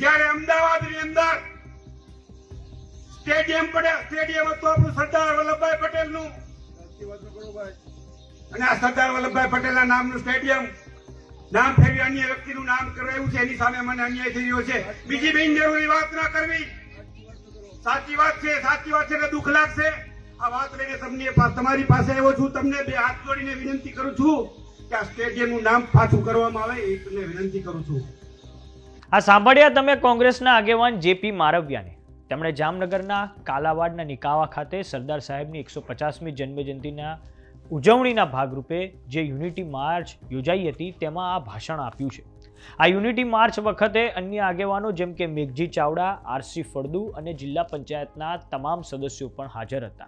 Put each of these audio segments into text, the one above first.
જ્યારે અમદાવાદની અંદર સ્ટેડિયમ પડ્યા સ્ટેડિયમ હતું આપણું સરદાર વલ્લભભાઈ પટેલનું. અને આ સરદાર વલ્લભભાઈ પટેલના નામનું સ્ટેડિયમ, નામ ફેરવી અન્ય વ્યક્તિનું નામ કરાયું છે, એની સામે મને અન્યાય થઈ રહ્યો છે. બીજી બિનજરૂરી વાત ના કરવી. સાચી વાત છે, સાચી વાત છે, એટલે દુઃખ લાગશે. આ વાત લઈને તમને તમારી પાસે આવ્યો છું, તમને બે હાથ જોડીને વિનંતી કરું છું કે આ સ્ટેડિયમનું નામ પાછું કરવામાં આવે, એ તમને વિનંતી કરું છું. આ સાંભળ્યા તમે કોંગ્રેસના આગેવાન જેપી મારવિયાને? તેમણે જામનગરના કાલાવાડના નિકાવા ખાતે સરદાર સાહેબની એકસો પચાસમી જન્મજયંતિના ઉજવણીના ભાગરૂપે જે યુનિટી માર્ચ યોજાઈ હતી, તેમાં આ ભાષણ આપ્યું છે. આ યુનિટી માર્ચ વખતે અન્ય આગેવાનો જેમ કે મેઘજી ચાવડા, આરસી ફળદુ અને જિલ્લા પંચાયતના તમામ સદસ્યો પણ હાજર હતા.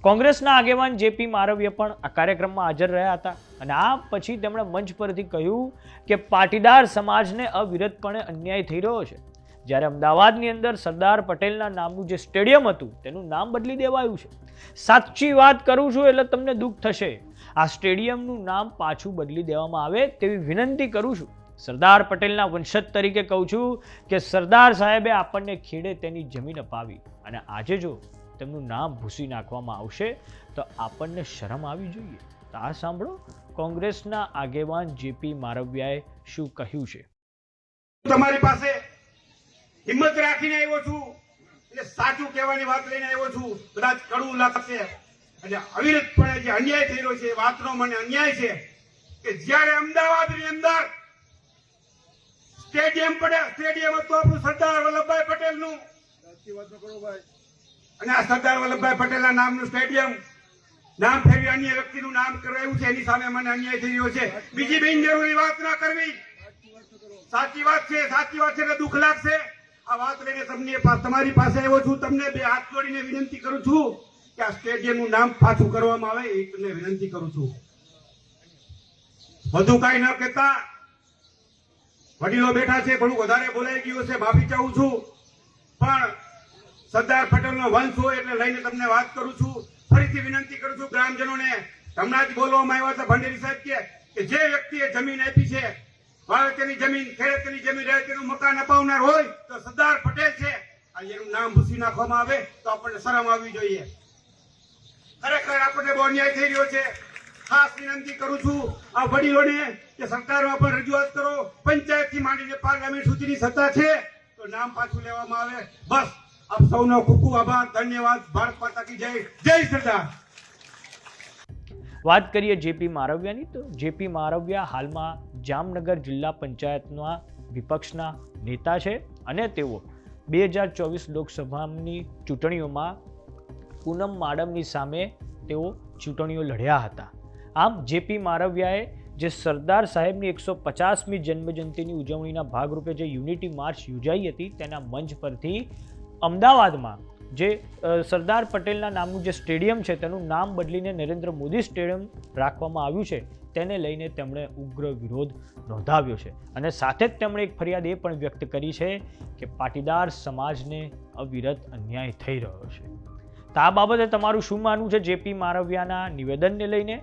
કોંગ્રેસના આગેવાન જેપી મારવીય પણ આ કાર્યક્રમમાં હાજર રહ્યા હતા અને આ પછી તેમણે મંચ પરથી કહ્યું કે પાટીદાર સમાજને અવિરતપણે અન્યાય થઈ રહ્યો છે. જ્યારે અમદાવાદની અંદર સરદાર પટેલના નામનું જે સ્ટેડિયમ હતું તેનું નામ બદલી દેવાયું છે. સાચી વાત કરું છું એટલે તમને દુઃખ થશે. આ સ્ટેડિયમનું નામ પાછું બદલી દેવામાં આવે તેવી વિનંતી કરું છું. સરદાર પટેલના વંશજ તરીકે કહું છું કે સરદાર સાહેબે આપણને ખેડે તેની જમીન અપાવી. અને આજે જો તેમનું નામ ભૂસી નાખવામાં આવશે, તો આપણને શરમ આવી જોઈએ. તો આ સાંભળો, કોંગ્રેસના આગેવાન જેપી મારવિયાએ શું કહ્યું છે? તમારી પાસે હિંમત રાખીને આવ્યો છું, એટલે સાચું કહેવાની વાત લઈને આવ્યો છું. કદાચ કડવું લાગશે, એટલે અવિરતપણે જે અન્યાય થઈ રહ્યો છે વાતનો મને અન્યાય છે, કે જ્યારે અમદાવાદની અંદર સ્ટેડિયમ પડે, સ્ટેડિયમ હતું આપણું સરદાર વલ્લભભાઈ પટેલનું. અને આ સરદાર વલ્લભભાઈ પટેલના નામનું સ્ટેડિયમ, નામ ફેરવી અન્ય વ્યક્તિનું નામ કરાયું છે, એની સામે મને અન્યાય થઈ રહ્યો છે. બીજી બિનજરૂરી વાત ના કરવી. સાચી વાત છે, સાચી વાત છે કે દુઃખ લાગશે. આ વાત લઈને તમને તમારી પાસે આવ્યો છું, તમને બે હાથ જોડીને વિનંતી કરું છું કે આ સ્ટેડિયમનું નામ પાછું કરવામાં આવે, એ તમને વિનંતી કરું છું. વધુ કાંઈ ન કહેતા. વડીલો બેઠા છે ઘણું વધારે બોલાઈ ગયું છે, માફી ચાહું છું. પણ સરદાર પટેલનો વંશ હોય એટલે લઈને તમને વાત કરું છું. ફરીથી વિનંતી કરું છું ગ્રામજનોને, હમણાં જ બોલવામાં આવ્યા હતા ભંડેરી સાહેબ કે જે વ્યક્તિએ જમીન આપી છે વાવેતરની જમીન ખેડૂતની જમીન, રહે તેનું મકાન અપાવનાર હોય તો સરદાર પટેલ છે. અને એનું નામ ભૂસી નાખવામાં આવે તો આપણને શરમ આવવી જોઈએ. ખરેખર આપણને બહુ અન્યાય થઈ રહ્યો છે. ખાસ વિનંતી કરું છું આ વડીલોને કે સરકારમાં પણ રજૂઆત કરો. પંચાયતથી માંડીને પાર્લામેન્ટ સુધીની સત્તા છે, તો નામ પાછું લેવામાં આવે. બસ. આપ સૌનો ખૂબ ખૂબ આભાર. ધન્યવાદ. ભારત માતા કી જય. જય સરદાર. વાત કરીએ જેપી મારવિયાની, તો જેપી મારવિયા હાલમાં જામનગર જિલ્લા પંચાયતના વિપક્ષના નેતા છે અને તેઓ બે હજાર ચોવીસ લોકસભાની ચૂંટણીઓમાં પૂનમ માડમની સામે તેઓ ચૂંટણીઓ લડ્યા હતા. આમ જેપી મારવિયાએ જે સરદાર સાહેબની એકસો પચાસમી જન્મજયંતિની ઉજવણીના ભાગરૂપે જે યુનિટી માર્ચ યોજાઈ હતી, તેના મંચ પરથી અમદાવાદમાં જે સરદાર પટેલના નામનું જે સ્ટેડિયમ છે, તેનું નામ બદલીને નરેન્દ્ર મોદી સ્ટેડિયમ રાખવામાં આવ્યું છે, તેને લઈને તેમણે ઉગ્ર વિરોધ નોંધાવ્યો છે. અને સાથે જ તેમણે એક ફરિયાદ એ પણ વ્યક્ત કરી છે કે પાટીદાર સમાજને અવિરત અન્યાય થઈ રહ્યો છે. તો આ બાબતે તમારું શું માનવું છે? જેપી મારવિયાના નિવેદનને લઈને?